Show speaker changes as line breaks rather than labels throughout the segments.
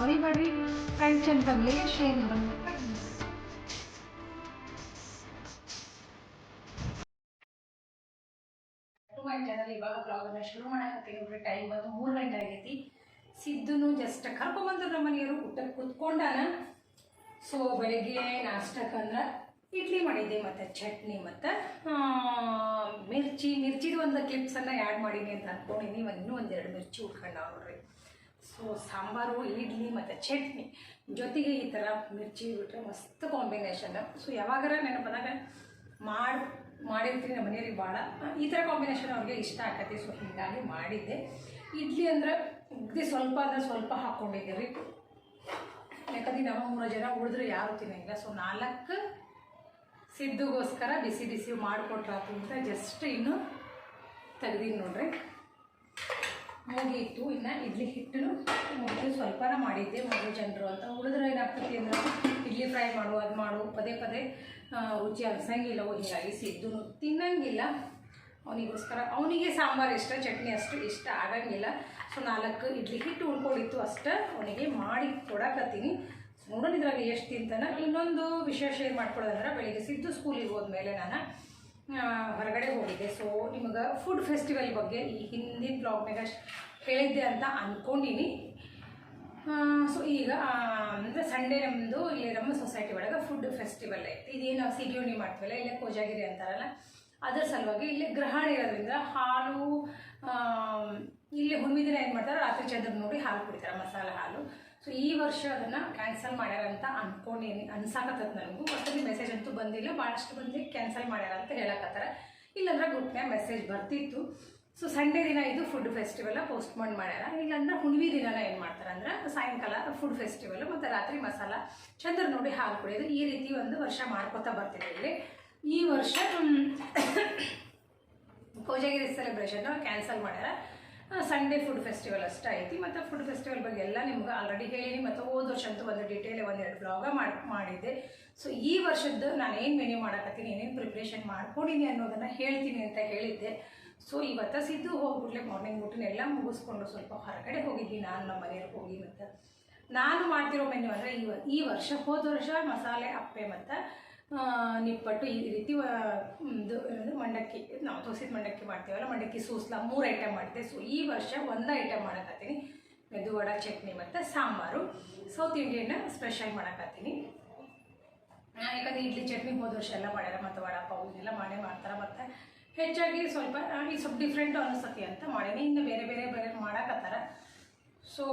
ಮರಿಬೇಡಿ friends and family share my ಇವಾಗ ಬ್ಲಾಗನ್ನ ಶುರು ಮಾಡಕತ್ತೀನಿ ನೋಡ್ರಿ. ಟೈಮ್ ಬಂದು ಮೂರು ಗಂಟೆ ಆಗೈತಿ. ಸಿದ್ದುನು ಜಸ್ಟ್ ಕರ್ಕೊಂಬಂದ್ರು ನಮ್ಮ ಮನೆಯವರು, ಊಟಕ್ಕೆ ಕುತ್ಕೊಂಡಾನ. ಸೊ ಬೆಳಿಗ್ಗೆ ನಾಷ್ಟಕ್ಕಂದ್ರೆ ಇಡ್ಲಿ ಮಾಡಿದ್ದೆ, ಮತ್ತು ಚಟ್ನಿ, ಮತ್ತು ಮಿರ್ಚಿ, ಮಿರ್ಚಿದು ಒಂದು ಕ್ಲಿಪ್ಸನ್ನು ಆ್ಯಡ್ ಮಾಡೀನಿ ಅಂತ ಅಂದ್ಕೊಂಡಿನಿ ಇನ್ನೂ ಒಂದೆರಡು ಮಿರ್ಚಿ ಉಟ್ಕೊಂಡು ನೋಡ್ರಿ. ಸೊ ಸಾಂಬಾರು, ಇಡ್ಲಿ, ಮತ್ತು ಚಟ್ನಿ ಜೊತೆಗೆ ಈ ಥರ ಮಿರ್ಚಿ ಬಿಟ್ರೆ ಮಸ್ತ್ ಕಾಂಬಿನೇಷನ್ ಸೊ ಯಾವಾಗಾರ ನೆನಪದಾಗ ಮಾಡಿ, ಮಾಡಿರ್ತೀನಿ ನಮ್ಮ ಮನೆಯವ್ರಿಗೆ ಭಾಳ. ಈ ಥರ ಕಾಂಬಿನೇಷನ್ ಅವ್ರಿಗೆ ಇಷ್ಟ ಆಕತಿ ಸೊ ಹೀಗಾಗಿ ಮಾಡಿದ್ದೆ. ಇಡ್ಲಿ ಅಂದ್ರೆ ಉಗ್ದಿ ಸ್ವಲ್ಪ ಅಂದ್ರೆ ಸ್ವಲ್ಪ ಹಾಕ್ಕೊಂಡಿದ್ದೆ ರೀ ಯಾಕಂದ್ರೆ ನಮ್ಮ ಮೂರು ಜನ ಉಳಿದ್ರೆ ಯಾರು ತಿನ್ನಂಗಿಲ್ಲ. ಸೊ ನಾಲ್ಕು ಸಿದ್ದುಗೋಸ್ಕರ ಬಿಸಿ ಬಿಸಿ ಮಾಡಿಕೊಟ್ರಾತು ಅಂತ ಜಸ್ಟ್ ಇನ್ನು ತೆಗ್ದೀನಿ ನೋಡ್ರಿ. ಮುಗಿಯಿತು ಇನ್ನು ಇಡ್ಲಿ ಹಿಟ್ಟನ್ನು ಮುಗಿದು ಸ್ವಲ್ಪನ ಮಾಡಿದ್ದೆ ಮೊದಲು ಜನರು ಅಂತ. ಉಳಿದ್ರೆ ಏನಾಗ್ತೈತಿ ಅಂದ್ರೆ ಇಡ್ಲಿ ಫ್ರೈ ಮಾಡು, ಅದು ಮಾಡು, ಪದೇ ಪದೇ ರುಚಿ ಅನ್ಸಂಗಿಲ್ಲ. ಹೀಗಾಗಿ ಸಿದ್ದು ತಿನ್ನಂಗಿಲ್ಲ. ಅವನಿಗೋಸ್ಕರ, ಅವನಿಗೆ ಸಾಂಬಾರು ಇಷ್ಟ, ಚಟ್ನಿ ಅಷ್ಟು ಇಷ್ಟ ಆಗಂಗಿಲ್ಲ. ಸೊ ನಾಲ್ಕು ಇಡ್ಲಿ ಹಿಟ್ಟು ಉಳ್ಕೊಂಡಿತ್ತು ಅಷ್ಟೇ ಅವನಿಗೆ ಮಾಡಿ ಕೊಡಕತ್ತೀನಿ. ನೋಡೋಣ ಇದ್ರಾಗ ಎಷ್ಟು ತಿಂತಾನ ಇನ್ನೊಂದು ವಿಷಯ ಶೇರ್ ಮಾಡ್ಕೊಳ್ಳೋದಂದ್ರೆ ಬೆಳಿಗ್ಗೆ ಸಿದ್ದು ಸ್ಕೂಲಿಗೆ ಹೋದ್ಮೇಲೆ ನಾನು ಹೊರಗಡೆ ಹೋಗಿದ್ದೆ. ಸೊ ನಿಮಗೆ ಫುಡ್ ಫೆಸ್ಟಿವಲ್ ಬಗ್ಗೆ ಈ ಹಿಂದಿನ ಬ್ಲಾಗ್ನಾಗ ಹೇಳಿದ್ದೆ ಅಂತ ಅಂದ್ಕೊಂಡೀನಿ ಸೊ ಈಗ ಅಂದರೆ ಸಂಡೇ ನಮ್ಮದು ಇಲ್ಲಿ ನಮ್ಮ ಸೊಸೈಟಿ ಒಳಗೆ ಫುಡ್ ಫೆಸ್ಟಿವಲ್ ಐತಿ. ಇದೇನು ನಾವು ಸಿಗಿಯೋಣಿ ಮಾಡ್ತೀವಲ್ಲ, ಇಲ್ಲೇ ಕೋಜಾಗಿರಿ ಅಂತಾರಲ್ಲ, ಅದರ ಸಲುವಾಗಿ ಇಲ್ಲಿ ಗ್ರಹಣ ಇರೋದ್ರಿಂದ ಹಾಲು ಇಲ್ಲಿ ಹುಣ್ಣಿಮೆ ದಿನ ಏನು ಮಾಡ್ತಾರೆ ರಾತ್ರಿ ಚಂದ್ರ ನೋಡಿ ಹಾಲು ಕುಡಿತಾರೆ, ಮಸಾಲೆ ಹಾಲು. ಸೊ ಈ ವರ್ಷ ಅದನ್ನು ಕ್ಯಾನ್ಸಲ್ ಮಾಡ್ಯಾರ ಅಂತ ಅಂದ್ಕೊಂಡೇನಿ ಅನ್ಸಾಕತ್ತದ ನನಗೂ. ಒಟ್ಟಲ್ಲಿ ಮೆಸೇಜ್ ಅಂತೂ ಬಂದಿಲ್ಲ. ಭಾಳಷ್ಟು ಮಂದಿ ಕ್ಯಾನ್ಸಲ್ ಮಾಡ್ಯಾರ ಅಂತ ಹೇಳಕತ್ತಾರ. ಇಲ್ಲಾಂದ್ರೆ ಗ್ರೂಪ್ನ್ಯಾಗ ಮೆಸೇಜ್ ಬರ್ತಿತ್ತು. ಸೊ ಸಂಡೇ ದಿನ ಇದು ಫುಡ್ ಫೆಸ್ಟಿವಲ್ ಪೋಸ್ಟ್ಪೋನ್ ಮಾಡ್ಯಾರ. ಇಲ್ಲಾಂದ್ರೆ ಹುಣ್ವಿ ದಿನನ ಏನು ಮಾಡ್ತಾರೆ ಅಂದ್ರೆ ಸಾಯಂಕಾಲ ಫುಡ್ ಫೆಸ್ಟಿವಲ್ ಮತ್ತು ರಾತ್ರಿ ಮಸಾಲ, ಚಂದ್ರ ನೋಡಿ ಹಾಲು ಕುಡಿಯೋದು. ಈ ರೀತಿ ಒಂದು ವರ್ಷ ಮಾಡ್ಕೊತಾ ಬರ್ತಿದೆ ಇಲ್ಲಿ. ಈ ವರ್ಷ ಕೋಜಗಿರಿ ಸೆಲೆಬ್ರೇಷನ್ ಕ್ಯಾನ್ಸಲ್ ಮಾಡ್ಯಾರ. ಸಂಡೇ ಫುಡ್ ಫೆಸ್ಟಿವಲ್ ಅಷ್ಟೇ ಐತಿ. ಮತ್ತು ಫುಡ್ ಫೆಸ್ಟಿವಲ್ ಬಗ್ಗೆ ಎಲ್ಲ ನಿಮ್ಗೆ ಆಲ್ರೆಡಿ ಹೇಳೀನಿ. ಮತ್ತು ಹೋದ ವರ್ಷ ಅಂತೂ ಒಂದು ಡೀಟೇಲ್ ಒಂದೆರಡು ಬ್ಲಾಗ ಮಾಡಿ, ಮಾಡಿದ್ದೆ. ಸೊ ಈ ವರ್ಷದ್ದು ನಾನು ಏನು ಮೆನ್ಯೂ ಮಾಡಕತ್ತೀನಿ, ಏನೇನು ಪ್ರಿಪ್ರೇಷನ್ ಮಾಡ್ಕೊಂಡಿನಿ ಅನ್ನೋದನ್ನು ಹೇಳ್ತೀನಿ ಅಂತ ಹೇಳಿದ್ದೆ. ಸೊ ಇವತ್ತು ಸಿದ್ದು ಹೋಗ್ಬಿಡ್ಲೆ ಮಾರ್ನಿಂಗ್ ಊಟನ ಎಲ್ಲ ಮುಗಿಸ್ಕೊಂಡು ಸ್ವಲ್ಪ ಹೊರಗಡೆ ಹೋಗಿದ್ವಿ. ನಾನು ನಮ್ಮ ಮನೆಯವ್ರಿಗೆ ಹೋಗಿ ಮತ್ತು ನಾನು ಮಾಡ್ತಿರೋ ಮೆನ್ಯೂ ಅಂದರೆ ಈ ಈ ವರ್ಷ ಹೋದ ವರ್ಷ ಮಸಾಲೆ, ಅಪ್ಪೆ ಮತ್ತು ನಿಪ್ಪಟ್ಟು ಈ ರೀತಿ ಮಂಡಕ್ಕಿ. ನಾವು ತೋಸಿದ ಮಂಡಕ್ಕಿ ಮಾಡ್ತೀವಲ್ಲ, ಮಂಡಕ್ಕಿ ಸೂಸ್ಲ ಮೂರು ಐಟಮ್ ಮಾಡ್ತೀವಿ. ಸೊ ಈ ವರ್ಷ ಒಂದು ಐಟಮ್ ಮಾಡಕತ್ತೀನಿ. ಮೆದುವಡ ಚಟ್ನಿ ಮತ್ತು ಸಾಂಬಾರು. ಸೌತ್ ಇಂಡಿಯನ್ನ ಸ್ಪೆಷಲ್ ಮಾಡಕತ್ತೀನಿ. ಯಾಕಂದರೆ ಇಡ್ಲಿ, ಚಟ್ನಿ ಹೋದ ವರ್ಷ ಎಲ್ಲ ಮಾಡ್ಯಾರ. ಮತ್ತು ವಡ, ಪಾವು ಇದೆಲ್ಲ ಮಾಡೇ ಮಾಡ್ತಾರೆ. ಮತ್ತು ಹೆಚ್ಚಾಗಿ ಸ್ವಲ್ಪ ಈಗ ಸ್ವಲ್ಪ ಡಿಫ್ರೆಂಟು ಅನಿಸ್ತತಿ ಅಂತ ಮಾಡೀನಿ. ಇನ್ನು ಬೇರೆ ಬೇರೆ ಬೇರೆ ಮಾಡಕತ್ತಾರ. ಸೊ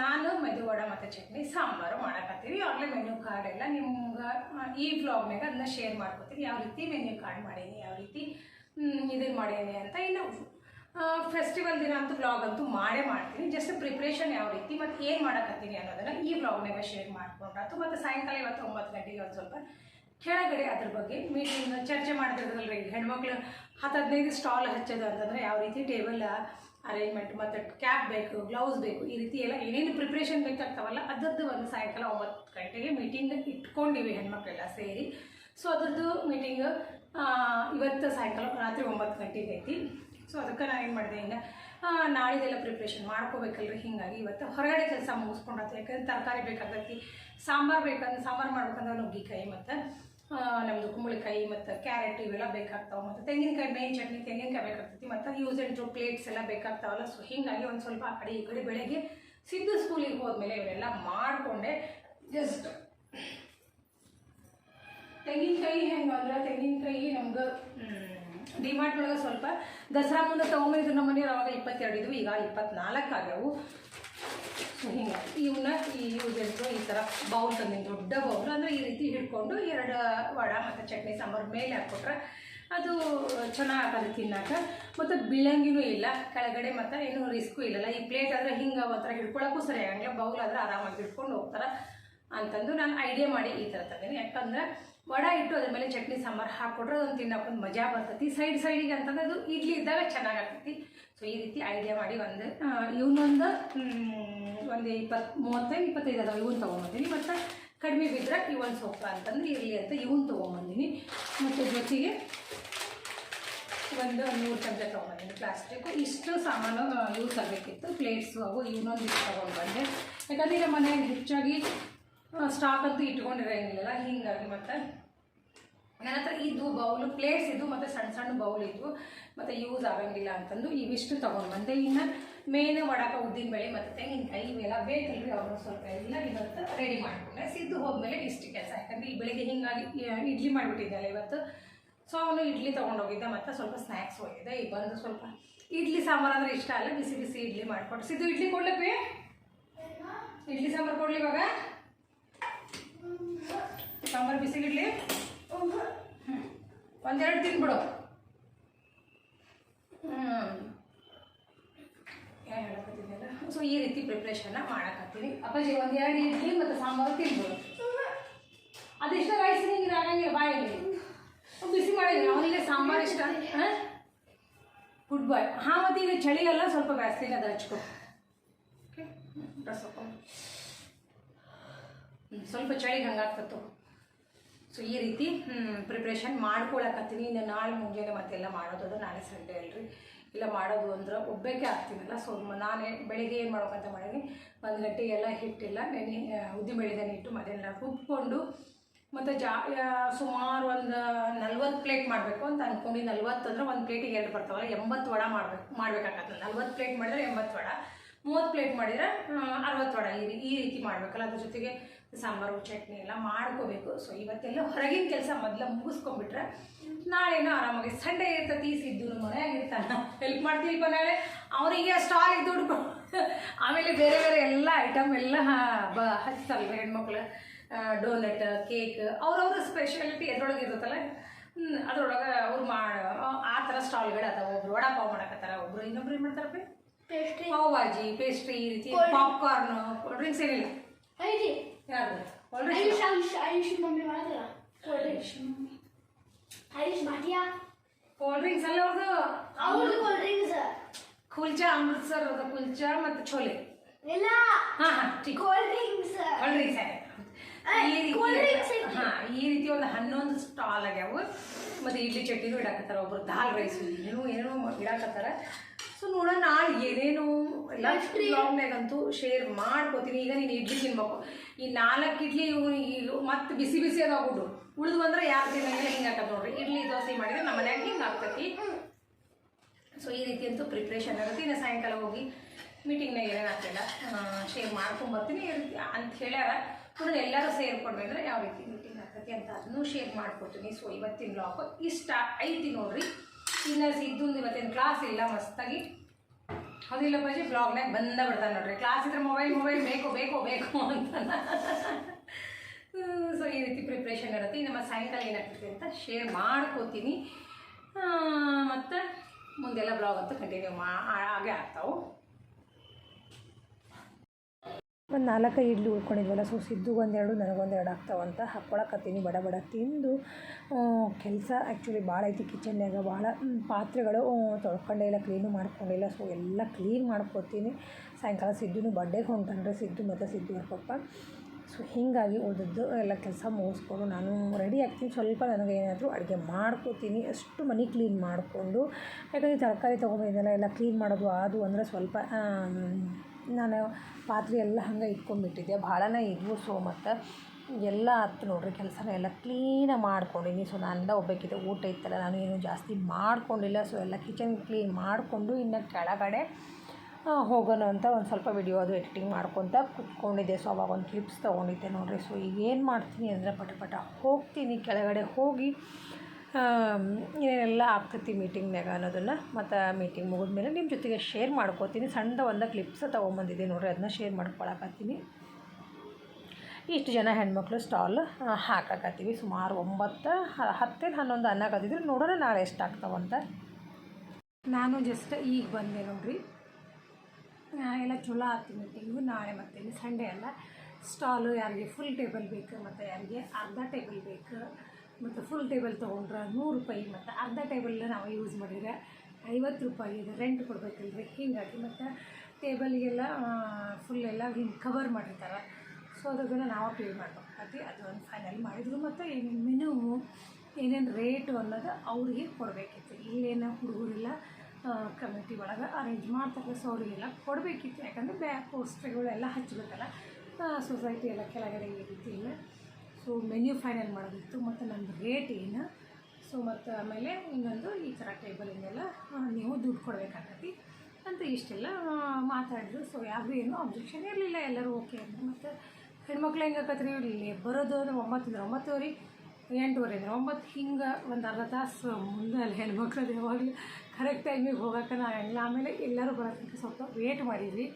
ನಾನು ಮೆದುವಡ ಮತ್ತು ಚಟ್ನಿ, ಸಾಂಬಾರು ಮಾಡಕತ್ತೀವಿ. ಆಗಲೇ ಮೆನ್ಯೂ ಕಾರ್ಡ್ ಎಲ್ಲ ನಿಮ್ಗೆ ಈ ಬ್ಲಾಗ್ನಾಗ ಅದನ್ನ ಶೇರ್ ಮಾಡ್ಕೊತೀನಿ. ಯಾವ ರೀತಿ ಮೆನ್ಯೂ ಕಾರ್ಡ್ ಮಾಡೀನಿ, ಯಾವ ರೀತಿ ಇದನ್ನು ಮಾಡೀನಿ ಅಂತ ಇನ್ನು ಫೆಸ್ಟಿವಲ್ ದಿನ ಅಂತೂ ಬ್ಲಾಗ್ ಅಂತೂ ಮಾಡೇ ಮಾಡ್ತೀನಿ. ಜಸ್ಟ್ ಪ್ರಿಪ್ರೇಷನ್ ಯಾವ ರೀತಿ ಮತ್ತು ಏನು ಮಾಡಕತ್ತೀನಿ ಅನ್ನೋದನ್ನು ಈ ಬ್ಲಾಗ್ನಾಗ ಶೇರ್ ಮಾಡ್ಕೊಂಡ್ರಾತು ಮತ್ತು ಸಾಯಂಕಾಲ ಇವತ್ತು ಒಂಬತ್ತು ಗಂಟೆಗೆ ಒಂದು ಸ್ವಲ್ಪ ಕೆಳಗಡೆ ಅದ್ರ ಬಗ್ಗೆ ಮೀಟಿಂಗ್ ಚರ್ಚೆ ಮಾಡ್ತಿರ್ದಲ್ರಿ ಹೆಣ್ಮಕ್ಳು ಹತ್ತು ಹದಿನೈದು ಸ್ಟಾಲ್ ಹಚ್ಚೋದು ಅಂತಂದರೆ ಯಾವ ರೀತಿ ಟೇಬಲ್ ಅರೇಂಜ್ಮೆಂಟ್ ಮತ್ತು ಕ್ಯಾಪ್ ಬೇಕು, ಗ್ಲೌಸ್ ಬೇಕು, ಈ ರೀತಿ ಎಲ್ಲ ಏನೇನು ಪ್ರಿಪ್ರೇಷನ್ ಬೇಕಾಗ್ತಾವಲ್ಲ, ಅದರದ್ದು ಒಂದು ಸಾಯಂಕಾಲ ಒಂಬತ್ತು ಗಂಟೆಗೆ ಮೀಟಿಂಗ್ ಇಟ್ಕೊಂಡಿವಿ ಹೆಣ್ಮಕ್ಳೆಲ್ಲ ಸೇರಿ. ಸೊ ಅದರದ್ದು ಮೀಟಿಂಗ್ ಇವತ್ತು ಸಾಯಂಕಾಲ ರಾತ್ರಿ ಒಂಬತ್ತು ಗಂಟೆಗೆ ಐತಿ. ಸೊ ಅದಕ್ಕೆ ನಾನು ಏನು ಮಾಡಿದೆ ಹಿಂಗೆ ನಾಳಿದೆಲ್ಲ ಪ್ರಿಪ್ರೇಷನ್ ಮಾಡ್ಕೋಬೇಕಲ್ರಿ, ಹೀಗಾಗಿ ಇವತ್ತು ಹೊರಗಡೆ ಕೆಲಸ ಮುಗಿಸ್ಕೊಂಡಾತು ಯಾಕಂದ್ರೆ ತರಕಾರಿ ಬೇಕಾಗತ್ತಿ, ಸಾಂಬಾರು ಬೇಕಂದ್ರೆ ಸಾಂಬಾರು ಮಾಡ್ಬೇಕಂದ್ರೆ ನುಗ್ಗಿಕಾಯಿ ಮತ್ತು ನಮ್ಮದು ಕುಂಬಳಕಾಯಿ ಮತ್ತು ಕ್ಯಾರೆಟ್ ಇವೆಲ್ಲ ಬೇಕಾಗ್ತಾವೆ. ಮತ್ತು ತೆಂಗಿನಕಾಯಿ ಮೇನ್ ಚಟ್ನಿ ತೆಂಗಿನಕಾಯಿ ಬೇಕಾಗ್ತೈತಿ. ಮತ್ತು ಯೂಸ್ ಆ್ಯಂಡ್ ಥ್ರೋ ಪ್ಲೇಟ್ಸ್ ಎಲ್ಲ ಬೇಕಾಗ್ತಾವಲ್ಲ. ಸೊ ಹೀಗಾಗಿ ಒಂದು ಸ್ವಲ್ಪ ಆ ಕಡೆ ಈ ಕಡೆ ಬೆಳಗ್ಗೆ ಸಿದ್ದು ಸ್ಕೂಲಿಗೆ ಹೋದ್ಮೇಲೆ ಇವೆಲ್ಲ ಮಾಡಿಕೊಂಡೆ. ಜಸ್ಟ್ ತೆಂಗಿನಕಾಯಿ ಹೆಂಗೆ ಅಂದ್ರೆ ತೆಂಗಿನಕಾಯಿ ನಮ್ಗೆ ಡಿಮಾರ್ಟ್ ಒಳಗೆ ಸ್ವಲ್ಪ ದಸರಾ ಮುಂದೆ ತೊಗೊಂಬೈದು ನಮ್ಮ ಮನೆಯವ್ರು ಅವಾಗ ಇಪ್ಪತ್ತೆರಡು ಇದ್ವು ಈಗ ಇಪ್ಪತ್ನಾಲ್ಕು ಆಗ್ಯಾವು. ಹಿಂಗೆ ಇವನ್ನ ಈ ಯೂಸೆಂಟು ಈ ಥರ ಬೌಲ್ ತಂದಿನಿ ದೊಡ್ಡ ಬೌಲ್ ಅಂದರೆ ಈ ರೀತಿ ಹಿಡ್ಕೊಂಡು ಎರಡು ವಡ ಮತ್ತು ಚಟ್ನಿ, ಸಾಂಬಾರು ಮೇಲೆ ಹಾಕ್ಕೊಟ್ರೆ ಅದು ಚೆನ್ನಾಗಿ ತಿನ್ನಕ್ಕೆ. ಮತ್ತು ಬಿಳಂಗಿನೂ ಇಲ್ಲ. ಕೆಳಗಡೆ ಮತ್ತು ಏನು ರಿಸ್ಕು ಇಲ್ಲಲ್ಲ. ಈ ಪ್ಲೇಟ್ ಆದರೆ ಹಿಂಗೆ ಒಂಥರ ಹಿಡ್ಕೊಳ್ಳೋಕ್ಕೂ ಸರಿ ಆಗಂಗಿಲ್ಲ. ಬೌಲ್ ಆದರೆ ಆರಾಮಾಗಿ ಹಿಡ್ಕೊಂಡು ಹೋಗ್ತಾರೆ ಅಂತಂದು ನಾನು ಐಡಿಯಾ ಮಾಡಿ ಈ ಥರ ತಂದೀನಿ. ಯಾಕಂದ್ರೆ ವಡ ಇಟ್ಟು ಅದ್ರ ಮೇಲೆ ಚಟ್ನಿ, ಸಾಂಬಾರು ಹಾಕ್ಕೊಟ್ರೆ ಅದೊಂದು ತಿನ್ನಕ್ಕೊಂದು ಮಜಾ ಬರ್ತೈತಿ. ಸೈಡ್ ಸೈಡಿಗೆ ಅಂತಂದ್ರೆ ಅದು ಇಡ್ಲಿ ಇದ್ದಾಗ ಚೆನ್ನಾಗಿ ಆಗ್ತೈತಿ ಸೊ ಈ ರೀತಿ ಐಡಿಯಾ ಮಾಡಿ ಒಂದು ಇವನೊಂದು ಒಂದು ಇಪ್ಪತ್ತು ಮೂವತ್ತೈದು, ಇಪ್ಪತ್ತೈದು ಅದಾವೆ, ಇವನ್ ತೊಗೊಂಬಂದಿನಿ. ಮತ್ತು ಕಡಿಮೆ ಬಿದ್ದರೆ ಇವನ್ ಸೊಪ್ಪ ಅಂತಂದ್ರೆ ಇರಲಿ ಅಂತ ಇವನ್ ತೊಗೊಂಬಂದಿನಿ. ಮತ್ತು ಜೊತೆಗೆ ಒಂದು ನೂರು ಚಮಚ ತೊಗೊಂಬಂದಿನಿ ಪ್ಲಾಸ್ಟಿಕ್ ಇಷ್ಟು ಸಾಮಾನು ಯೂಸ್ ಆಗಬೇಕಿತ್ತು ಪ್ಲೇಟ್ಸು ಅವು, ಇವನೊಂದು ಇಷ್ಟು ತೊಗೊಂಡು ಬಂದೆ. ಯಾಕಂದರೆ ಈಗ ಮನೆಯಲ್ಲಿ ಹೆಚ್ಚಾಗಿ ಸ್ಟಾಕ್ ಅಂತೂ ಇಟ್ಕೊಂಡಿರಂಗಿಲ್ಲ ಹೀಗಾಗಿ ಮತ್ತು. ನನ್ನ ಹತ್ರ ಇದು ಬೌಲು ಪ್ಲೇಟ್ಸ್ ಇದು ಮತ್ತು ಸಣ್ಣ ಸಣ್ಣ ಬೌಲ್ ಇದ್ವು ಮತ್ತು ಯೂಸ್ ಆಗಂಗಿಲ್ಲ ಅಂತಂದು ಇವಿಷ್ಟು ತೊಗೊಂಡು ಬಂದೆ. ಇನ್ನು ಮೇನ್ ಉದ್ದಿನ ಬೇಳೆ ಮತ್ತು ತೆಂಗಿನಕಾಯಿ ಇವೆಲ್ಲ ಬೇಕಲ್ರಿ ಅವರು ಸ್ವಲ್ಪ ಎಲ್ಲ ಇವತ್ತು ರೆಡಿ ಮಾಡಿಕೊಂಡೆ. ಸಿದ್ದು ಹೋದ್ಮೇಲೆ ಇಷ್ಟು ಕೆಲಸ. ಯಾಕಂದರೆ ಈ ಬೆಳಿಗ್ಗೆ ಹಿಂಗಾಗಿ ಇಡ್ಲಿ ಮಾಡಿಬಿಟ್ಟಿದ್ದಲ್ಲ ಇವತ್ತು. ಸೊ ಅವನು ಇಡ್ಲಿ ತೊಗೊಂಡೋಗಿದ್ದೆ ಮತ್ತು ಸ್ವಲ್ಪ ಸ್ನ್ಯಾಕ್ಸ್ ಹೋಗಿದ್ದೆ ಈಗ ಬಂದು ಸ್ವಲ್ಪ ಇಡ್ಲಿ ಸಾಂಬಾರು ಅಂದರೆ ಇಷ್ಟ ಅಲ್ಲ, ಬಿಸಿ ಬಿಸಿ ಇಡ್ಲಿ ಮಾಡಿಕೊಟ್ಟು ಸಿದ್ದು ಇಡ್ಲಿ ಕೊಡ್ಲಿಕ್ಕೆ ಇಡ್ಲಿ ಸಾಂಬಾರು ಕೊಡ್ಲಿ ಇವಾಗ? ಸಾಂಬಾರು ಬಿಸಿ ಇಡ್ಲಿ ಹ್ಞೂ ಒಂದೆರಡು ತಿನ್ಬಿಡು. ಏನು ಹೇಳಕತ್ತಿದ್ದೆಲ್ಲ ಸೊ ಈ ರೀತಿ ಪ್ರಿಪ್ರೇಷನ್ನ ಮಾಡಕತ್ತೀನಿ. ಅಪ್ಪಾಜಿ ಒಂದೆರಡು ಇಡ್ಲಿ ಮತ್ತು ಸಾಂಬಾರು ತಿನ್ಬಿಡು ಅದೆಷ್ಟು ರೈಸ್ ನಿಂಗೆ ಆಗಂಗಿಲ್ಲ ಬಾಯಿಗೆ ಬಿಸಿ ಮಾಡಿದ್ವಿ ಅವನಿಗೆ ಸಾಂಬಾರು ಇಷ್ಟ. ಹಾಂ? ಗುಡ್ ಬಾಯ್ ಹಾಂ ಮತ್ತು ಈಗ ಚಳಿ ಅಲ್ಲ ಸ್ವಲ್ಪ ಜಾಸ್ತಿ ಅದು ಹಚ್ಕೊ. ಸ್ವಲ್ಪ ಚಳಿ ಹಂಗಾಗ್ತತ್ತು. ಸೊ ಈ ರೀತಿ ಪ್ರಿಪ್ರೇಷನ್ ಮಾಡ್ಕೊಳಕತ್ತೀನಿ. ಇನ್ನು ನಾಳೆ ಮುಂಜಾನೆ ಮತ್ತೆಲ್ಲ ಮಾಡೋದು ಅದು ನಾಳೆ ಸಂಡೇ ಅಲ್ರಿ. ಇಲ್ಲ ಮಾಡೋದು ಅಂದ್ರೆ ಒಬ್ಬಕ್ಕೆ ಆಗ್ತೀನಲ್ಲ. ಸೊ ನಾನೇ ಬೆಳಿಗ್ಗೆ ಏನು ಮಾಡ್ಬೇಕಂತ ಮಾಡೀನಿ. ಒಂದು ಗಂಟೆಗೆಲ್ಲ ಹಿಟ್ಟಿಲ್ಲ. ನೆನೆ ಉದ್ದಿ ಬೆಳಿದಾನೆ ಇಟ್ಟು ಮನೆಯೆಲ್ಲ ರುಬ್ಕೊಂಡು, ಮತ್ತು ಜಾ ಸುಮಾರು ಒಂದು ನಲ್ವತ್ತು ಪ್ಲೇಟ್ ಮಾಡಬೇಕು ಅಂತ ಅಂದ್ಕೊಂಡು ನಲ್ವತ್ತು ಅಂದ್ರೆ ಒಂದು ಪ್ಲೇಟಿಗೆ ಎರಡು ಬರ್ತಾವಲ್ಲ. ಎಂಬತ್ತು ವಡ ಮಾಡ್ಬೇಕು ಮಾಡ್ಬೇಕಾಗತ್ತೆ ನಲ್ವತ್ತು ಪ್ಲೇಟ್ ಮಾಡಿದ್ರೆ ಎಂಬತ್ತು ವಡ. ಮೂವತ್ತು ಪ್ಲೇಟ್ ಮಾಡಿದರೆ ಅರವತ್ತು ವಡ. ಈ ಈ ರೀತಿ ಮಾಡಬೇಕಲ್ಲ, ಅದ್ರ ಜೊತೆಗೆ ಸಾಂಬಾರು, ಚಟ್ನಿ ಎಲ್ಲ ಮಾಡ್ಕೋಬೇಕು. ಸೊ ಇವತ್ತೆಲ್ಲ ಹೊರಗಿನ ಕೆಲಸ ಮೊದಲ ಮುಗಿಸ್ಕೊಂಡ್ಬಿಟ್ರೆ, ನಾಳೆನೂ ಆರಾಮಾಗಿ ಸಂಡೇ ಇರ್ತತಿ ಸಿದ್ದು ಮನೆಯಾಗ ಇರ್ತಾನೆ ಹೆಲ್ಪ್ ಮಾಡ್ತೀವಿ ನಾಳೆ. ಅವರಿಗೆ ಸ್ಟಾಲ್ ದುಡ್ಡು ಹುಡುಕು. ಆಮೇಲೆ ಬೇರೆ ಬೇರೆ ಎಲ್ಲ ಐಟಮ್ ಎಲ್ಲ ಬ, ಹಚ್ತಾರಲ್ವ ಹೆಣ್ಮಕ್ಳು ಡೋನಟ್ ಕೇಕ್ ಅವ್ರವ್ರ ಸ್ಪೆಷಾಲಿಟಿ ಅದ್ರೊಳಗೆ ಇರುತ್ತಲ್ಲ. ಅದ್ರೊಳಗೆ ಅವ್ರು ಮಾಡಿ ಆ ಥರ ಸ್ಟಾಲ್ಗಳು ಅದಾವ. ಒಬ್ರು ವಡಾ ಪಾವ್ ಮಾಡಕತ್ತಾರ, ಒಬ್ರು ಇನ್ನೊಬ್ರು ಏನು ಮಾಡ್ತಾರಪ್ಪ?
ಪೇಸ್ಟ್ರಿ
ಪಾವ್ ಭಾಜಿ ಪೇಸ್ಟ್ರಿ ಈ ರೀತಿ
Cold drink.
Popcorn cold drinks ಏನಿಲ್ಲ.
ಐತಿ
ಯಾರು cold
Ayush
drinks
Ayush Ayush mummy ಮಾಡಿದ್ರ? ಕೋಲ್ಡ್ ಡ್ರಿಂಕ್ಸ್ ಆಯುಷ್ ಮಾಟಿಯಾ
ಕೋಲ್ಡ್ ಡ್ರಿಂಕ್ಸ್ ಅಲ್ಲ ಅವ್ರದ್ದು
ಅವ್ರದ್ದು ಕೋಲ್ಡ್ ಡ್ರಿಂಕ್ಸ್
ಕುಲ್ಚಾ ಅಮೃತ್ಸರ್ ಅದ ಕುಲ್ಚಾ ಮತ್ತು ಛೋಲೆ.
ಇಲ್ಲ.
ಹಾ ಹಾ
ಕೋಲ್ಡ್ ಡ್ರಿಂಕ್ಸ್
ಕೋಲ್ಡ್ ಡ್ರಿಂಕ್ಸ್ ಈ
cold drinks
ರೀತಿ
ಐತಿ.
ಹಾಂ ಈ ರೀತಿ ಒಂದು ಹನ್ನೊಂದು ಸ್ಟಾಲ್ ಆಗ್ಯಾವ. ಮತ್ತೆ ಇಡ್ಲಿ ಚಟ್ನಿನೂ ಇಡಾಕತ್ತಾರ ಒಬ್ರು. ದಾಲ್ ರೈಸ್ ಏನು ಏನೇನೋ ಇಡಾಕತ್ತಾರ. ಸೊ ನೋಡೋಣ ನಾಳೆ ಏನೇನು
cream.
ಬ್ಲಾಗ್ನಾಗಂತೂ ಶೇರ್ ಮಾಡ್ಕೋತೀನಿ. ಈಗ ನೀನು ಇಡ್ಲಿ ತಿನ್ಬೇಕು. ಈ ನಾಲ್ಕು ಇಡ್ಲಿ ಇವು ಮತ್ತೆ ಬಿಸಿ ಬಿಸಿ ಅದಾಗ್ಬಿಡು. ಉಳಿದು ಬಂದ್ರೆ ಯಾರು ತಿನ್ನಂಗಿಲ್ಲ ಹಿಂಗೆ ಆಗ್ತದೆ ನೋಡ್ರಿ. ಇಡ್ಲಿ ದೋಸೆ ಮಾಡಿದ್ರೆ ನಮ್ಮ ಮನ್ಯಾಗ ಹಿಂಗೆ ಆಗ್ತೈತಿ. ಸೊ ಈ ರೀತಿ ಅಂತೂ ಪ್ರಿಪ್ರೇಷನ್ ಆಗುತ್ತೆ ಇನ್ನು ಸಾಯಂಕಾಲ ಹೋಗಿ ಮೀಟಿಂಗ್ನಾಗ ಏನೇನು ಆಗ್ತಿಲ್ಲ ಶೇರ್ ಮಾಡ್ಕೊಂಬರ್ತೀನಿ. ಅಂತ ಹೇಳ್ಯಾರ. ಪುನಃ ಎಲ್ಲರೂ ಸೇರ್ಕೊಂಡ್ವಿ ಅಂದರೆ ಯಾವ ರೀತಿ ಮೀಟಿಂಗ್ ಆಗ್ತೈತಿ ಅಂತ ಅದನ್ನೂ ಶೇರ್ ಮಾಡ್ಕೊತೀನಿ ಸೊ ಇವತ್ತಿನ ಬ್ಲಾಗ್ ಇಷ್ಟ ಐತಿ ನೋಡ್ರಿ. ಇನ್ನು ಸಿದ್ದು ಇವತ್ತೇನು ಕ್ಲಾಸ್ ಇಲ್ಲ, ಮಸ್ತಾಗಿ. ಹೌದಿಲ್ಲ ಬಜಿ ಬ್ಲಾಗ್ನಾಗ ಬಂದ ಬಿಡ್ತಾನೆ ನೋಡ್ರಿ. ಕ್ಲಾಸ್ ಇದ್ರೆ ಮೊಬೈಲ್ ಮೊಬೈಲ್ ಬೇಕು ಬೇಕು ಬೇಕು ಅಂತ. ಸೊ ಈ ರೀತಿ ಪ್ರಿಪ್ರೇಷನ್ ಇರುತ್ತೆ ಇನ್ನು ನಮ್ಮ ಸಾಯಂಕಾಲ ಏನಾಗ್ತೈತೆ ಅಂತ ಶೇರ್ ಮಾಡ್ಕೋತೀನಿ. ಮತ್ತು ಮುಂದೆಲ್ಲ ಬ್ಲಾಗ್ ಅಂತೂ ಕಂಟಿನ್ಯೂ ಮಾ ಹಾಗೆ ಆಗ್ತಾವೆ. ಒಂದು ನಾಲ್ಕು ಇಡ್ಲಿ ಉಳ್ಕೊಂಡಿದ್ವಲ್ಲ ಸೊ ಸಿದ್ದು ಒಂದೆರಡು ನನಗೊಂದೆರಡು ಆಗ್ತಾವಂತ ಹಾಕ್ಕೊಳಕತ್ತೀನಿ ಬಡ ಬಡ ತಿಂದು. ಕೆಲಸ ಆ್ಯಕ್ಚುಲಿ ಭಾಳ ಐತಿ ಕಿಚನ್ನಾಗ ಭಾಳ ಪಾತ್ರೆಗಳು ತೊಳ್ಕೊಂಡೇ ಇಲ್ಲ ಕ್ಲೀನು ಮಾಡ್ಕೊಂಡಿಲ್ಲ ಸೊ ಎಲ್ಲ ಕ್ಲೀನ್ ಮಾಡ್ಕೊತೀನಿ. ಸಾಯಂಕಾಲ ಸಿದ್ದುನು ಬರ್ಡೇಗೆ ಹೊಂಟಂದ್ರೆ ಸಿದ್ದು ಮತ್ತು ಸಿದ್ದು ಅವ್ರ ಪಪ್ಪ ಸೊ ಹೀಗಾಗಿ ಉಳಿದದ್ದು ಎಲ್ಲ ಕೆಲಸ ಮುಗಿಸ್ಕೊಂಡು ನಾನು ರೆಡಿ ಆಗ್ತೀನಿ. ಸ್ವಲ್ಪ ನನಗೆ ಏನಾದರೂ ಅಡುಗೆ ಮಾಡ್ಕೋತೀನಿ. ಅಷ್ಟು ಮನೆ ಕ್ಲೀನ್ ಮಾಡಿಕೊಂಡು. ಯಾಕಂದರೆ ತರಕಾರಿ ತೊಗೊಂಡಿದ್ದೆಲ್ಲ ಎಲ್ಲ ಕ್ಲೀನ್ ಮಾಡೋದು ಅದು ಅಂದರೆ ಸ್ವಲ್ಪ ನಾನು ಪಾತ್ರೆ ಎಲ್ಲ ಹಂಗೆ ಇಟ್ಕೊಂಡ್ಬಿಟ್ಟಿದ್ದೆ. ಭಾಳನೇ ಇದ್ವು ಸೊ ಮತ್ತು ಎಲ್ಲ ಹತ್ತು ನೋಡ್ರಿ ಕೆಲಸನ ಎಲ್ಲ ಕ್ಲೀನಾಗಿ ಮಾಡ್ಕೊಂಡಿನಿ. ಸೊ ನಾನೆಲ್ಲ ಒಬ್ಬಕ್ಕಿದೆ ಊಟ ಇತ್ತಲ್ಲ, ನಾನು ಏನು ಜಾಸ್ತಿ ಮಾಡ್ಕೊಂಡಿಲ್ಲ. ಸೊ ಎಲ್ಲ ಕಿಚನ್ ಕ್ಲೀನ್ ಮಾಡಿಕೊಂಡು ಇನ್ನು ಕೆಳಗಡೆ ಹೋಗೋಣ ಅಂತ ಒಂದು ಸ್ವಲ್ಪ ವಿಡಿಯೋ ಅದು ಎಡಿಟಿಂಗ್ ಮಾಡ್ಕೊತ ಕುತ್ಕೊಂಡಿದ್ದೆ. ಸೊ ಅವಾಗ ಒಂದು ಕ್ಲಿಪ್ಸ್ ತೊಗೊಂಡಿದ್ದೆ ನೋಡಿರಿ. ಸೊ ಈಗ ಏನು ಮಾಡ್ತೀನಿ ಅಂದರೆ ಪಟ ಪಟ ಹೋಗ್ತೀನಿ. ಕೆಳಗಡೆ ಹೋಗಿ ಏನೆಲ್ಲ ಆಗ್ತೈತಿ ಮೀಟಿಂಗ್ನಾಗ ಅನ್ನೋದನ್ನು ಮತ್ತು ಮೀಟಿಂಗ್ ಮುಗಿದ್ಮೇಲೆ ನಿಮ್ಮ ಜೊತೆಗೆ ಶೇರ್ ಮಾಡ್ಕೋತೀನಿ. ಸಣ್ಣ ಒಂದು ಕ್ಲಿಪ್ಸ್ ತೊಗೊಂಬಂದಿದ್ದೆ ನೋಡಿರಿ ಅದನ್ನ ಶೇರ್ ಮಾಡ್ಕೊಳಕತ್ತೀನಿ. ಇಷ್ಟು ಜನ ಹೆಣ್ಮಕ್ಳು ಸ್ಟಾಲ್ ಹಾಕಕತ್ತೀವಿ. ಸುಮಾರು ಒಂಬತ್ತು, ಹತ್ತೇನು ಹನ್ನೊಂದು ಅನ್ನಕತ್ತಿದ್ರು ನೋಡೋಣ ನಾಳೆ ಎಷ್ಟು ಆಗ್ತಾವಂತ ನಾನು ಜಸ್ಟ್ ಈಗ ಬಂದೆ ನೋಡ್ರಿ. ಎಲ್ಲ ಚಲೋ ಆಗ್ತಿ ಮೀಟಿಂಗು ನಾಳೆ ಮತ್ತೆ ಸಂಡೇ ಅಲ್ಲ. ಸ್ಟಾಲು ಯಾರಿಗೆ ಫುಲ್ ಟೇಬಲ್ ಬೇಕು, ಮತ್ತು ಯಾರಿಗೆ ಅರ್ಧ ಟೇಬಲ್ ಬೇಕು. ಮತ್ತು ಫುಲ್ ಟೇಬಲ್ ತೊಗೊಂಡ್ರೆ ನೂರು ರೂಪಾಯಿ ಮತ್ತು ಅರ್ಧ ಟೇಬಲ್ ನಾವು ಯೂಸ್ ಮಾಡಿದ್ರೆ ಐವತ್ತು ರೂಪಾಯಿ ಇದು ರೆಂಟ್ ಕೊಡಬೇಕಲ್ರಿ. ಹೀಗಾಗಿ ಮತ್ತು ಟೇಬಲ್ಗೆಲ್ಲ ಫುಲ್ ಎಲ್ಲ ಹಿಂಗೆ ಕವರ್ ಮಾಡಿರ್ತಾರೆ. ಸೊ ಅದನ್ನು ನಾವು ಪೇ ಮಾಡ್ಬೇಕಾಗತ್ತೆ ಅದು ಒಂದು ಫೈನಲ್ ಮಾಡಿದ್ರು ಮತ್ತು ಈ ಮೆನು ಏನೇನು ರೇಟು ಅನ್ನೋದು ಅವ್ರಿಗೆ ಕೊಡಬೇಕಿತ್ತು. ಇಲ್ಲೇನು ಹುಡುಗರೆಲ್ಲ ಕಮಿಟಿ ಒಳಗೆ ಅರೇಂಜ್ ಮಾಡ್ತಾರೆ. ಸೊ ಅವರಿಗೆಲ್ಲ ಕೊಡಬೇಕಿತ್ತು. ಯಾಕಂದರೆ ಬ್ಯಾ ಪೋಸ್ಟ್ಗಳೆಲ್ಲ ಹಚ್ಚಬೇಕಲ್ಲ ಸೊಸೈಟಿ ಎಲ್ಲ ಕೆಳಗಡೆ ಈ ಇಲ್ಲ ಸೊ ಮೆನ್ಯೂ ಫೈನಲ್ ಮಾಡೋದಿತ್ತು ಮತ್ತು ನನ್ನ ರೇಟ್ ಏನು. ಸೊ ಮತ್ತು ಆಮೇಲೆ ಇನ್ನೊಂದು ಈ ಥರ ಟೇಬಲಿಂದೆಲ್ಲ ನೀವು ದುಡ್ಡು ಕೊಡಬೇಕಾಗತ್ತೆ. ಅಂತ ಇಷ್ಟೆಲ್ಲ ಮಾತಾಡಿದ್ರು. ಸೊ ಯಾರು ಏನೂ ಅಬ್ಜೆಕ್ಷನ್ ಇರಲಿಲ್ಲ. ಎಲ್ಲರೂ ಓಕೆ ಅಂದರು. ಮತ್ತು ಹೆಣ್ಮಕ್ಳು ಹೆಂಗೆ ಆಕತ್ರಿ? ಇಲ್ಲಿ ಬರೋದು ಅಂದ್ರೆ ಒಂಬತ್ತಿಂದ ಒಂಬತ್ತುವರೆ, ಎಂಟುವರೆ ಅಂದರೆ ಒಂಬತ್ತು. ಹಿಂಗೆ ಒಂದು ಅರ್ಧ ತಾಸು ಮುಂದೆ ಅಲ್ಲಿ ಹೆಣ್ಮಕ್ಳು ಯಾವಾಗಲೂ ಕರೆಕ್ಟ್ ಟೈಮಿಗೆ ಹೋಗೋಕೆ ನಾವೆಲ್ಲ ಆಮೇಲೆ ಎಲ್ಲರೂ ಬರೋದಕ್ಕೆ ಸ್ವಲ್ಪ ವೇಟ್ ಮಾಡಿದ್ವಿ.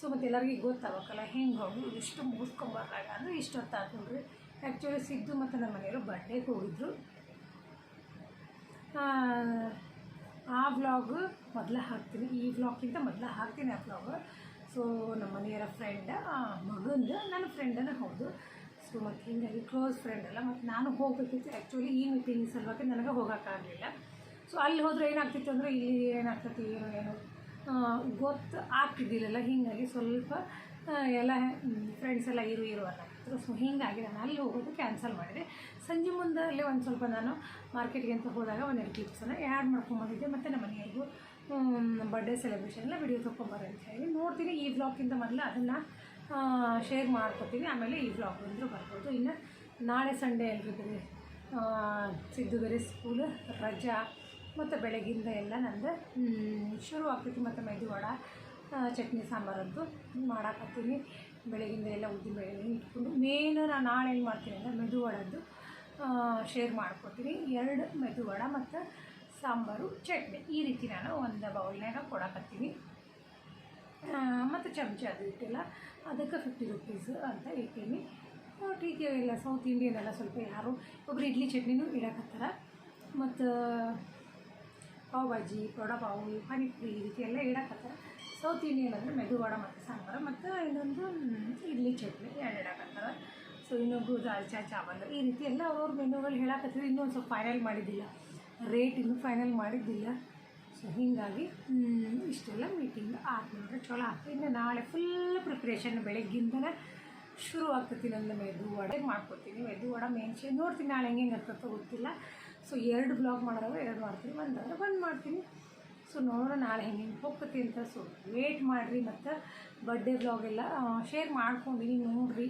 ಸೊ ಮತ್ತು ಎಲ್ಲರಿಗೂ ಗೊತ್ತಾಗಬೇಕಲ್ಲ ಹೆಂಗೆ ಹೋಗಿ ಇಷ್ಟು ಮುಗಿಸ್ಕೊಂಬರ್ದಾಗ ಅಂದರೆ ಇಷ್ಟು ಆಗ್ತದೆ ನೋಡ್ರಿ. ಆ್ಯಕ್ಚುಲಿ ಸಿದ್ದು ಮತ್ತು ನಮ್ಮ ಮನೆಯವರು ಬರ್ಡೇಗೆ ಹೋಗಿದ್ರು. ಆ, ಆ ವ್ಲಾಗ್ ಮೊದಲ ಹಾಕ್ತೀನಿ. ಈ ವ್ಲಾಗ್ಗಿಂತ ಮೊದಲು ಹಾಕ್ತೀನಿ ಆ ವ್ಲಾಗ್ ಸೊ ನಮ್ಮ ಮನೆಯವರ ಫ್ರೆಂಡ್ ಮಗಂದು ನನ್ನ ಫ್ರೆಂಡನ ಹೌದು. ಸೊ ಮತ್ತು ಹಿಂಗಾಗಿ ಕ್ಲೋಸ್ ಫ್ರೆಂಡ್ ಅಲ್ಲ. ಮತ್ತು ನಾನು ಹೋಗಬೇಕಿತ್ತು. ಆ್ಯಕ್ಚುಲಿ ಈ ಮೀಟಿಂಗ್ ಸಲುವಾಗಿ ನನಗೆ ಹೋಗೋಕ್ಕಾಗಲಿಲ್ಲ ಸೊ ಅಲ್ಲಿ ಹೋದರೆ ಏನಾಗ್ತಿತ್ತು ಅಂದರೆ ಇಲ್ಲಿ ಏನಾಗ್ತೈತಿ ಏನೋ ಏನೋ ಆ, ಗೊತ್ತು ಆಗ್ತಿದ್ದಿಲ್ಲಲ್ಲ. ಹೀಗಾಗಿ ಸ್ವಲ್ಪ ಆ, ಎಲ್ಲ ಫ್ರೆಂಡ್ಸ್ ಎಲ್ಲ ಇರು ಇರು ಅನ್ನತ್ತಿದ್ರು ಸೊ ಹೀಗಾಗಿ ನಾನು ಅಲ್ಲಿ ಹೋಗೋದು ಕ್ಯಾನ್ಸಲ್ ಮಾಡಿದೆ. ಸಂಜೆ ಮುಂದೆ ಅಲ್ಲೇ ಒಂದು ಸ್ವಲ್ಪ ನಾನು ಮಾರ್ಕೆಟ್ಗೆ ಅಂತ ಹೋದಾಗ ಒಂದೆರಡು ಕ್ಲಿಪ್ಸನ್ನು ಆ್ಯಡ್ ಮಾಡ್ಕೊಂಬಂದಿದ್ದೆ. ಮತ್ತು ನಮ್ಮ ಮನೆಯವ್ರಿಗೂ ಬರ್ಡೇ ಸೆಲೆಬ್ರೇಷನ್ ಎಲ್ಲ ವಿಡಿಯೋ ತೊಗೊಂಬರೋ ಅಂತ ಹೇಳಿ ನೋಡ್ತೀನಿ. ಈ ವ್ಲಾಗ್ಗಿಂತ ಮೊದಲು ಅದನ್ನು ಶೇರ್ ಮಾಡ್ಕೊತೀನಿ ಆಮೇಲೆ ಈ ವ್ಲಾಗ್ ಬಂದರೂ ಬರ್ಬೋದು. ಇನ್ನು ನಾಳೆ ಸಂಡೇ ಎಲ್ರಿಗೂ ಸಿದ್ದು ಬೇರೆ ಸ್ಕೂಲ್ ರಜಾ, ಮತ್ತು ಬೆಳಗಿಂದ ಎಲ್ಲ ನಂದು ಶುರು ಆಗ್ತೈತಿ ಮತ್ತು ಮೈದು ವಡ ಚಟ್ನಿ ಸಾಂಬಾರಂತೂ ಮಾಡಾಕತ್ತೀನಿ. ಬೆಳಗಿಂದ ಎಲ್ಲ ಉದ್ದಿನ ಬೇಳೆ ಇಟ್ಕೊಂಡು ಮೇನ್ ನಾನು ನಾಳೆ ಏನು ಮಾಡ್ತೀನಿ ಅಂದರೆ ಮೆದು ವಡದ್ದು ಶೇರ್ ಮಾಡ್ಕೊತೀನಿ. ಎರಡು, ಮೆದು ವಡ ಮತ್ತು ಸಾಂಬಾರು, ಚಟ್ನಿ. ಈ ರೀತಿ ನಾನು ಒಂದು ಬೌಲ್ನಾಗ ಕೊಡಕತ್ತೀನಿ. ಮತ್ತು ಚಮಚ ಅದು ಇಟ್ಟಿಲ್ಲ. ಅದಕ್ಕೆ ಫಿಫ್ಟಿ ರುಪೀಸ್ ಅಂತ ಇಟ್ಟೀನಿ. ಟೀಕ್ ಇಲ್ಲ ಸೌತ್ ಇಂಡಿಯನ್ ಎಲ್ಲ ಸ್ವಲ್ಪ ಯಾರು, ಒಬ್ರು ಇಡ್ಲಿ ಚಟ್ನಿನೂ ಇಡಕತ್ತಾರ. ಮತ್ತು ಪಾವ್ ಭಾಜಿ ಪರೋಡ ಪಾವು ಪಾನಿಪುರಿ ಈ ರೀತಿ ಎಲ್ಲ ಇಡಕತ್ತಾರ. ಸೌತ್ ಇಂಡಿಯನ್ ಅಂದರೆ ಮೆದುವಾಡ ಮತ್ತು ಸಾಂಬಾರು ಮತ್ತು ಇನ್ನೊಂದು ಇಡ್ಲಿ ಚಟ್ನಿ ಎರಡು ಇಡಕತ್ತಾರ ಸೊ ಇನ್ನೊಬ್ರು ದಾಲ್ಚಾ ಚಾವಲ್ ಈ ರೀತಿ ಎಲ್ಲ ಅವ್ರವ್ರ ಮೆನುಗಳು ಹೇಳಕತ್ತಿದ್ರು ಇನ್ನೂ ಒಂದು ಸ್ವಲ್ಪ ಫೈನಲ್ ಮಾಡಿದ್ದಿಲ್ಲ. ರೇಟ್ ಇನ್ನೂ ಫೈನಲ್ ಮಾಡಿದ್ದಿಲ್ಲ. ಸೊ ಹೀಗಾಗಿ ಇಷ್ಟೆಲ್ಲ ಮೀಟಿಂಗ್ ಆಯ್ತು ನೋಡ್ರಿ ಚಲೋ ಆಗ್ತದೆ. ಇನ್ನು ನಾಳೆ ಫುಲ್ ಪ್ರಿಪ್ರೇಷನ್ ಬೆಳಗ್ಗಿಂದನೇ ಶುರು ಆಗ್ತೈತಿ ನನ್ನ ಮೆದು ವಡೆ. ಮಾಡ್ಕೊತೀನಿ ಮೆದು ವಡ ಮೆಣಸೆ ನೋಡ್ತೀನಿ. ನಾಳೆ ಹೆಂಗೆ ಹೆಂಗೆ ಗೊತ್ತಿಲ್ಲ. ಸೊ ಎರಡು ಬ್ಲಾಗ್ ಮಾಡಿದಾಗ ಎರಡು ಮಾಡ್ತೀನಿ. ಒಂದಾದ್ರೆ ಒಂದು ಮಾಡ್ತೀನಿ. ಸೊ ನೋಡೋಣ ನಾಳೆ ಹೆಂಗೆ ಹೆಂಗೆ ಹೋಗ್ತೈತಿ ಅಂತ ಸೊ ವೇಟ್ ಮಾಡಿರಿ ಮತ್ತು ಬರ್ಡೆ ಬ್ಲಾಗ್ ಎಲ್ಲ ಶೇರ್ ಮಾಡ್ಕೊಂಡಿನಿ ನೋಡಿರಿ.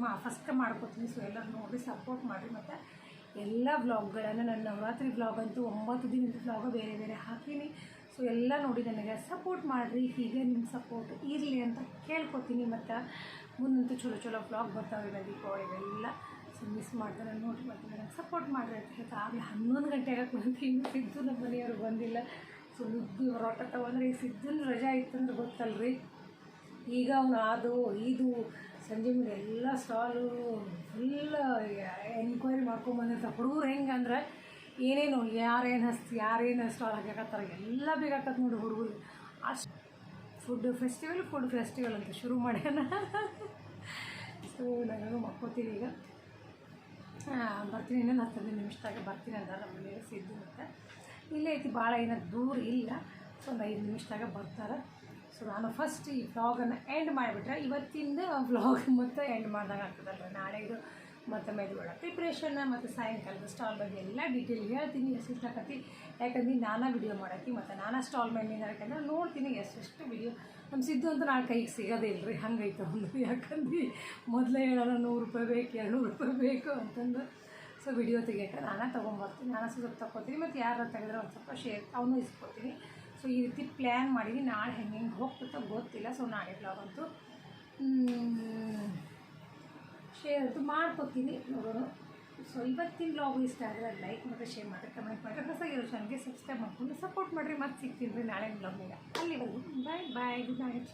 ಮಾ ಫಸ್ಟ್ ಮಾಡ್ಕೊತೀನಿ ಸೊ ಎಲ್ಲರೂ ನೋಡಿರಿ ಸಪೋರ್ಟ್ ಮಾಡಿರಿ ಮತ್ತು ಎಲ್ಲ ವ್ಲಾಗ್ಗಳನ್ನು ನನ್ನ ನವರಾತ್ರಿ ಬ್ಲಾಗ್ ಅಂತೂ ಒಂಬತ್ತು ದಿನದ ವ್ಲಾಗ ಬೇರೆ ಬೇರೆ ಹಾಕೀನಿ. ಸೊ ಎಲ್ಲ ನೋಡಿ ನನಗೆ ಸಪೋರ್ಟ್ ಮಾಡಿರಿ. ಹೀಗೆ ನಿಮ್ಮ ಸಪೋರ್ಟ್ ಇರಲಿ ಅಂತ ಕೇಳ್ಕೊತೀನಿ ಮತ್ತು ಮುಂದಂತೂ ಚಲೋ ಚಲೋ ಬ್ಲಾಗ್ ಬರ್ತಾವೆ ದೀಪಾವಳಿಗೆಲ್ಲ ಸೊ ಮಿಸ್ ಮಾಡ್ತಾರೆ ನೋಡಿ ಮತ್ತು ನನಗೆ ಸಪೋರ್ಟ್ ಮಾಡಿರಿ ಅಂತ ಹೇಳ್ತಾ ಆಗಲೇ ಹನ್ನೊಂದು ಗಂಟೆಗೆ ಕುಂತು ಇನ್ನೂ ಸಿದ್ದು ನಮ್ಮ ಮನೆಯವರು ಬಂದಿಲ್ಲ. ಸೊ ರೊಟ್ಟ ಅಂದರೆ ಈ ಸಿದ್ದನ ರಜಾ ಇತ್ತಂದ್ರೆ ಗೊತ್ತಲ್ರಿ? ಈಗ ಅವನು ಅದು, ಇದು, ಸಂಜೆ ಮುಂದೆ ಎಲ್ಲ ಸ್ಟಾಲು ಫುಲ್ ಎನ್ಕ್ವೈರಿ ಮಾಡ್ಕೊಂಬಂದಿರ್ತಾರೆ ಹುಡುಗರು ಹೆಂಗೆ ಅಂದ್ರೆ ಏನೇನು, ಯಾರೇನು ಹಸ್ತಿ, ಯಾರೇನು ಸ್ಟಾಲ್ ಹಾಕ್ಯಾಕತ್ತಾರ, ಎಲ್ಲ ಬೇಕಾಗತ್ತೆ ನೋಡಿ ಹುಡುಗರು. ಅಷ್ಟು ಫುಡ್ ಫೆಸ್ಟಿವಲ್ ಫುಡ್ ಫೆಸ್ಟಿವಲ್ ಅಂತ ಶುರು ಮಾಡ್ಯಾನ. ಸೊ ನಾನು ಮಕ್ಕೋತೀನಿ ಈಗ. ಬರ್ತೀನಿ ಇನ್ನೊಂದು ಹದಿನೈದು ನಿಮಿಷದಾಗ ಬರ್ತೀನಿ ಅಂತ ನಮ್ಮ ಮನೆಯಲ್ಲಿ ಸಿದ್ದು ಅಂತ ಇಲ್ಲೇ ಐತಿ, ಭಾಳ ಏನೋ ದೂರ ಇಲ್ಲ. ಸೊ ಒಂದು ಐದು ನಿಮಿಷದಾಗ ಬರ್ತಾರೆ. ಸೊ ನಾನು ಫಸ್ಟ್ ಈ ವ್ಲಾಗನ್ನು ಎಂಡ್ ಮಾಡಿಬಿಟ್ರೆ, ಇವತ್ತಿಂದ ವ್ಲಾಗ್ ಮತ್ತು ಎಂಡ್ ಮಾಡಿದಾಗ ಆಗ್ತದಲ್ಲ ನಾಳೆದು ಮತ್ತು ಮೆದುಳ ಪ್ರಿಪ್ರೇಷನ್ನ ಮತ್ತು ಸಾಯಂಕಾಲದ ಸ್ಟಾಲ್ ಬಗ್ಗೆ ಎಲ್ಲ ಡೀಟೇಲ್ ಹೇಳ್ತೀನಿ. ಎಷ್ಟು ಕತಿ ಯಾಕಂದ್ರೆ ನಾನಾ ವಿಡಿಯೋ ಮಾಡತ್ತಿ ಮತ್ತು ನಾನಾ ಸ್ಟಾಲ್ ಮೇಲೆ ಯಾಕಂದ್ರೆ ನೋಡ್ತೀನಿ ಎಷ್ಟೆಷ್ಟು ವಿಡಿಯೋ ನಮ್ಮ ಸಿದ್ದು ಅಂತ ನಾಳೆ ಕೈಗೆ ಸಿಗೋದೇ ಇಲ್ಲ ರೀ ಹಂಗೈತೆ ಒಂದು. ಯಾಕಂದ್ರೆ ಮೊದಲೇ ಹೇಳೋಣ ನೂರು ರೂಪಾಯಿ ಬೇಕು, ಎರಡುನೂರು ರೂಪಾಯಿ ಬೇಕು ಅಂತಂದು. ಸೊ ವಿಡಿಯೋ ತೆಗಿಯೋಕ್ಕೆ ನಾನೇ ತೊಗೊಂಬರ್ತೀನಿ. ನಾನು ಸ್ವಲ್ಪ ತಗೋತೀನಿ. ಮತ್ತು ಯಾರು ತೆಗೆದ್ರೆ ಒಂದು ಸ್ವಲ್ಪ ಶೇರ್ ಅವನು ಇಸ್ಕೊತೀನಿ. ಸೊ ಈ ರೀತಿ ಪ್ಲ್ಯಾನ್ ಮಾಡೀನಿ ನಾಳೆ ಹೆಂಗೆ ಹೆಂಗೆ ಹೋಗ್ತೋ ಗೊತ್ತಿಲ್ಲ. ಸೊ ನಾಳೆ ಬ್ಲಾಗ್ ಅಂತೂ ಶೇರ್ ಅಂತೂ ಮಾಡ್ಕೊತೀನಿ. ನೋಡೋಣ. ಸೊ ಇವತ್ತಿನ ಬ್ಲಾಗು ಇಷ್ಟ ಆದರೆ ಲೈಕ್ ಮತ್ತು ಶೇರ್ ಮಾಡಿ ಕಮೆಂಟ್ ಮಾಡಿರಿ. ಇರೋ ಚಾನಲ್ಗೆ ಸಬ್ಸ್ಕ್ರೈಬ್ ಮಾಡ್ಕೊಂಡು ಸಪೋರ್ಟ್ ಮಾಡಿರಿ. ಮತ್ತೆ ಸಿಗ್ತೀನಿ ರೀ ನಾಳೆ ಬ್ಲಾಗ್ನಾಗ ಅಲ್ಲಿವರೆಗೂ ಬಾಯ್ ಬಾಯ್ ಗುಡ್ ನೈಟ್